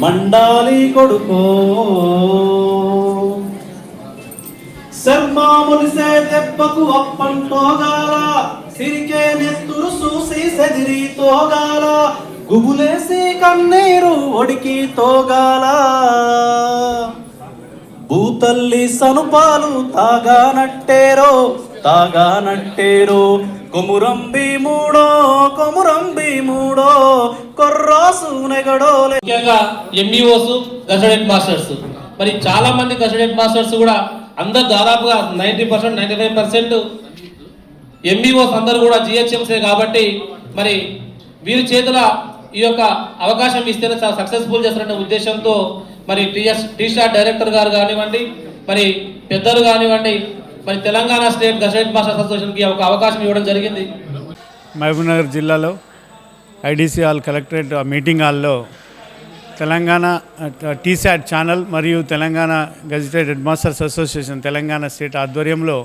మండాలి కొడుకో. శర్మాములిసే దెబ్బకు అప్పంటోగాల సిరికే నెత్తురు చూసి సెదిరి తోగాల గుబులేసి కన్నీరు ఒడికి తోగాల. భూతల్లి సనుపాలు తాగానట్టేరో తాగానట్టేరో. కొమురంబి మూడో కొమురంబి మూడో కొర్రాసు నెగడోలే. ముఖ్యంగా ఎంఈఓస్ గసడెట్ మాస్టర్స్. మరి చాలా మంది గసడెట్ మాస్టర్స్ కూడా అందరు దాదాపుగా ninety percent ninety five percent MEOs అందరూ కూడా జిహెచ్ఎంసీ కాబట్టి మరి వీరి చేతుల ఈ యొక్క అవకాశం ఇస్తేనే చాలా సక్సెస్ఫుల్ చేస్తారనే ఉద్దేశంతో మరి టీఎస్ టీషార్ డైరెక్టర్ గారు కానివ్వండి మరి పెద్దలు కానివ్వండి మరి తెలంగాణ స్టేట్ గసడెట్ మాస్టర్స్ అసోసియేషన్కి ఒక అవకాశం ఇవ్వడం జరిగింది. మహబూబ్నగర్ జిల్లాలో ఐడిసి హాల్ కలెక్టరేట్ మీటింగ్ హాల్లో తెలంగాణ టీశాట్ ఛానల్ మరియు Telangana gazetted head masters association Telangana state ఆధ్వర్యంలో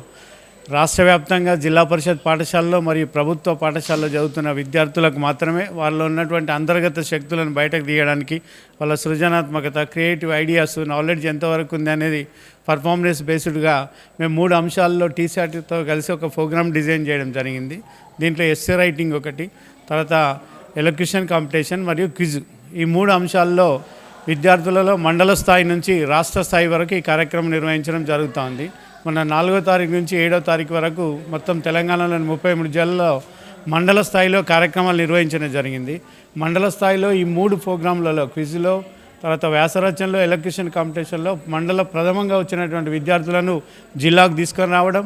రాష్ట్ర వ్యాప్తంగా జిల్లా పరిషత్ పాఠశాలలో మరియు ప్రభుత్వ పాఠశాలలో చదువుతున్న విద్యార్థులకు మాత్రమే వాళ్ళలో ఉన్నటువంటి అంతర్గత శక్తులను బయటకు తీయడానికి వాళ్ళ సృజనాత్మకత క్రియేటివ్ ఐడియాస్ నాలెడ్జ్ ఎంతవరకు ఉంది అనేది పర్ఫార్మెన్స్ బేస్డ్గా మేము మూడు అంశాల్లో టీషర్ట్తో కలిసి ఒక ప్రోగ్రామ్ డిజైన్ చేయడం జరిగింది. దీంట్లో ఎస్సే రైటింగ్ ఒకటి తర్వాత ఎలక్యూషన్ కాంపిటీషన్ మరియు క్విజ్. ఈ మూడు అంశాల్లో విద్యార్థులలో మండల స్థాయి నుంచి రాష్ట్ర స్థాయి వరకు ఈ కార్యక్రమం నిర్వహించడం జరుగుతోంది. మన నాలుగో తారీఖు నుంచి ఏడో తారీఖు వరకు మొత్తం తెలంగాణలోని ముప్పై మూడు జిల్లాల్లో మండల స్థాయిలో కార్యక్రమాలు నిర్వహించడం జరిగింది. మండల స్థాయిలో ఈ మూడు ప్రోగ్రాంలలో క్విజ్లో తర్వాత వ్యాసరచనలో ఎలక్యూషన్ కాంపిటీషన్లో మండల ప్రథమంగా వచ్చినటువంటి విద్యార్థులను జిల్లాకు తీసుకొని రావడం.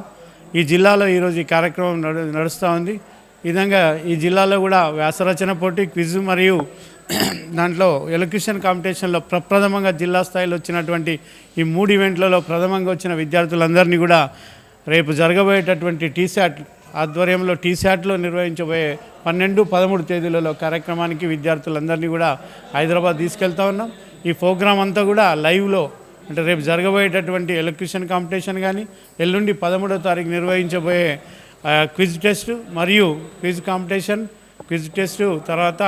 ఈ జిల్లాలో ఈరోజు ఈ కార్యక్రమం నడు నడుస్తూ ఉంది విధంగా ఈ జిల్లాలో కూడా వ్యాసరచన పోటీ క్విజ్ మరియు దాంట్లో ఎలక్యూషన్ కాంపిటీషన్లో ప్రప్రథమంగా జిల్లా స్థాయిలో వచ్చినటువంటి ఈ మూడు ఈవెంట్లలో ప్రథమంగా వచ్చిన విద్యార్థులందరినీ కూడా రేపు జరగబోయేటటువంటి టీశాట్ ఆధ్వర్యంలో టీశాట్లో నిర్వహించబోయే పన్నెండు పదమూడు తేదీలలో కార్యక్రమానికి విద్యార్థులందరినీ కూడా హైదరాబాద్ తీసుకెళ్తా ఉన్నాం. ఈ ప్రోగ్రాం అంతా కూడా లైవ్లో అంటే రేపు జరగబోయేటటువంటి ఎలక్యూషన్ కాంపిటీషన్ కానీ ఎల్లుండి పదమూడో తారీఖు నిర్వహించబోయే క్విజ్ టెస్ట్ మరియు క్విజ్ కాంపిటీషన్ క్విజ్ టెస్ట్ తర్వాత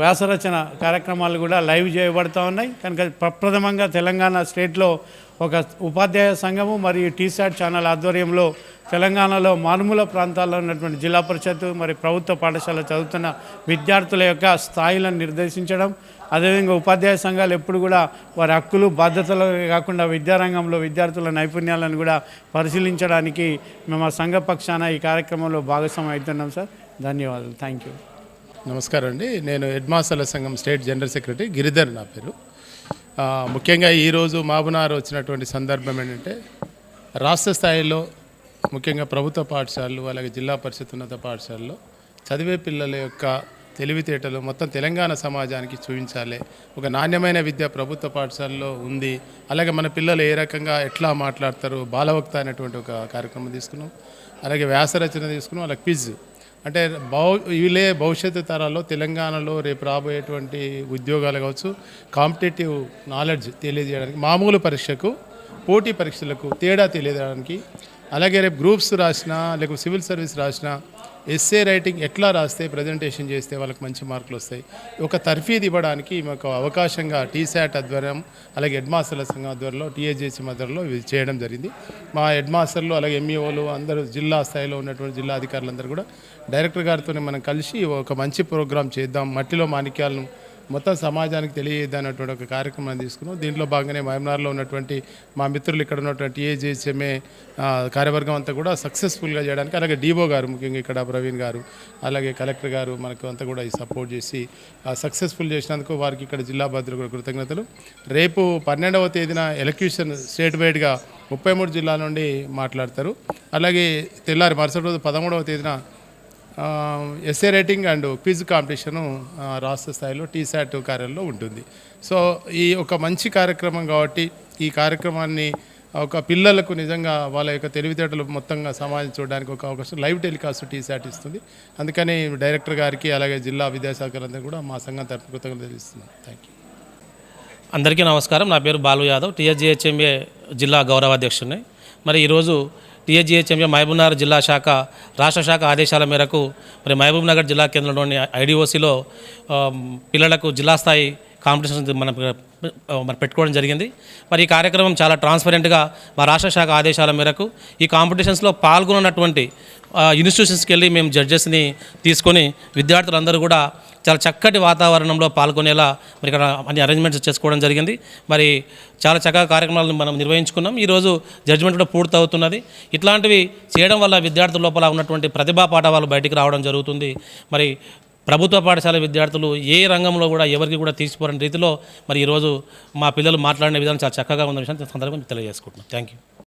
వ్యాసరచన కార్యక్రమాలు కూడా లైవ్ చేయబడుతూ ఉన్నాయి. కనుక ప్రప్రథమంగా తెలంగాణ స్టేట్లో ఒక ఉపాధ్యాయ సంఘము మరియు టీశాట్ ఛానల్ ఆధ్వర్యంలో తెలంగాణలో మారుమూల ప్రాంతాల్లో ఉన్నటువంటి జిల్లా పరిషత్ మరి ప్రభుత్వ పాఠశాల చదువుతున్న విద్యార్థుల యొక్క స్థాయిలను నిర్దేశించడం అదేవిధంగా ఉపాధ్యాయ సంఘాలు ఎప్పుడు కూడా వారి హక్కులు బాధ్యతలు కాకుండా విద్యారంగంలో విద్యార్థుల నైపుణ్యాలను కూడా పరిశీలించడానికి మేము ఆ సంఘ పక్షాన ఈ కార్యక్రమంలో భాగస్వామ్యం అవుతున్నాం సార్. ధన్యవాదాలు. Thank you. నమస్కారం అండి. నేను హెడ్ మాస్టర్ల సంఘం స్టేట్ జనరల్ సెక్రటరీ గిరిధర్ నా పేరు. ముఖ్యంగా ఈరోజు మాబునార్ వచ్చినటువంటి సందర్భం ఏంటంటే రాష్ట్ర స్థాయిలో ముఖ్యంగా ప్రభుత్వ పాఠశాలలు అలాగే జిల్లా పరిషత్ ఉన్నత పాఠశాలలో చదివే పిల్లల యొక్క తెలివితేటలు మొత్తం తెలంగాణ సమాజానికి చూపించాలి. ఒక నాణ్యమైన విద్య ప్రభుత్వ పాఠశాలలో ఉంది. అలాగే మన పిల్లలు ఏ రకంగా ఎట్లా మాట్లాడతారు బాలవక్త అనేటువంటి ఒక కార్యక్రమం తీసుకున్నాం. అలాగే వ్యాసరచన తీసుకున్నాం అలాగే క్విజ్. అంటే భవ ఇవిలే భవిష్యత్తు తరాల్లో తెలంగాణలో రేపు రాబోయేటువంటి ఉద్యోగాలు కావచ్చు కాంపిటేటివ్ నాలెడ్జ్ తెలియజేయడానికి మామూలు పరీక్షకు పోటీ పరీక్షలకు తేడా తెలియజేయడానికి అలాగే రేపు గ్రూప్స్ రాసినా లేకపోతే సివిల్ సర్వీస్ రాసినా ఎస్ఏ రైటింగ్ ఎట్లా రాస్తే ప్రజెంటేషన్ చేస్తే వాళ్ళకి మంచి మార్కులు వస్తాయి? ఒక తర్ఫీదు ఇవ్వడానికి మాకు అవకాశంగా టీశాట్ ఆధ్వర్యం అలాగే హెడ్ మాస్టర్ల సంఘం ఆధ్వర్యంలో టీఏజేసీ ఆధ్వర్యంలో ఇది చేయడం జరిగింది. మా హెడ్ మాస్టర్లు అలాగే ఎంఈఓలు అందరూ జిల్లా స్థాయిలో ఉన్నటువంటి జిల్లా అధికారులందరూ కూడా డైరెక్టర్ గారితోనే మనం కలిసి ఒక మంచి ప్రోగ్రాం చేద్దాం. మట్టిలో మాణిక్యాలను మొత్తం సమాజానికి తెలియదన్నటువంటి ఒక కార్యక్రమాన్ని తీసుకున్నాం. దీంట్లో భాగంగానే మహమ్నార్లో ఉన్నటువంటి మా మిత్రులు ఇక్కడ ఉన్నటువంటి ఏజేసీఎంఏ కార్యవర్గం అంతా కూడా సక్సెస్ఫుల్గా చేయడానికి అలాగే డీఓ గారు ముఖ్యంగా ఇక్కడ ప్రవీణ్ గారు అలాగే కలెక్టర్ గారు మనకు అంతా కూడా సపోర్ట్ చేసి సక్సెస్ఫుల్ చేసినందుకు వారికి ఇక్కడ జిల్లా భద్రులు కూడా కృతజ్ఞతలు. రేపు పన్నెండవ తేదీన ఎలక్యూషన్ స్టేట్ వైడ్గా ముప్పై మూడు జిల్లాల నుండి మాట్లాడతారు. అలాగే తెల్లారి మరుసటి రోజు పదమూడవ తేదీన essay writing and quiz competition రాష్ట్ర స్థాయిలో టీశాట్ కార్యాలయంలో ఉంటుంది. సో ఈ ఒక మంచి కార్యక్రమం కాబట్టి ఈ కార్యక్రమాన్ని ఒక పిల్లలకు నిజంగా వాళ్ళ యొక్క తెలివితేటలు మొత్తంగా సమాజం చూడడానికి ఒక అవకాశం లైవ్ టెలికాస్ట్ టీశాట్ ఇస్తుంది. అందుకని డైరెక్టర్ గారికి అలాగే జిల్లా విద్యాశాఖలందరూ కూడా మా సంఘం తరపు కృతజ్ఞతలు తెలుస్తున్నాం. థ్యాంక్ యూ అందరికీ నమస్కారం. నా పేరు బాలు యాదవ్. టీఎస్జిహెచ్ఎంఏ జిల్లా గౌరవాధ్యక్షుడిని మరి ఈరోజు టీఎస్జిహెచ్ఎంఏ మహబూబ్నగర్ జిల్లా శాఖ రాష్ట్ర శాఖ ఆదేశాల మేరకు మరి మహబూబ్నగర్ జిల్లా కేంద్రంలోని ఐడిఓసిలో పిల్లలకు జిల్లా స్థాయి కాంపిటీషన్స్ మనం మరి పెట్టుకోవడం జరిగింది. మరి ఈ కార్యక్రమం చాలా ట్రాన్స్పరెంట్గా మా రాష్ట్ర శాఖ ఆదేశాల మేరకు ఈ కాంపిటీషన్స్లో పాల్గొన్నటువంటి ఇన్స్టిట్యూషన్స్కి వెళ్ళి మేము జడ్జెస్ని తీసుకొని విద్యార్థులందరూ కూడా చాలా చక్కటి వాతావరణంలో పాల్గొనేలా మరి ఇక్కడ అన్ని అరేంజ్మెంట్స్ చేసుకోవడం జరిగింది. మరి చాలా చక్కగా కార్యక్రమాలను మనం నిర్వహించుకున్నాం. ఈరోజు జడ్జిమెంట్ కూడా పూర్తవుతున్నది. ఇట్లాంటివి చేయడం వల్ల విద్యార్థుల లోపల ఉన్నటువంటి ప్రతిభా పాఠవాలు బయటికి రావడం జరుగుతుంది. మరి ప్రభుత్వ పాఠశాల విద్యార్థులు ఏ రంగంలో కూడా ఎవరికి కూడా తీసిపోరని రీతిలో మరి ఈరోజు మా పిల్లలు మాట్లాడిన విధానం చాలా చక్కగా ఉన్న విషయాన్ని సందర్భంగా తెలియజేసుకుంటున్నాం. Thank you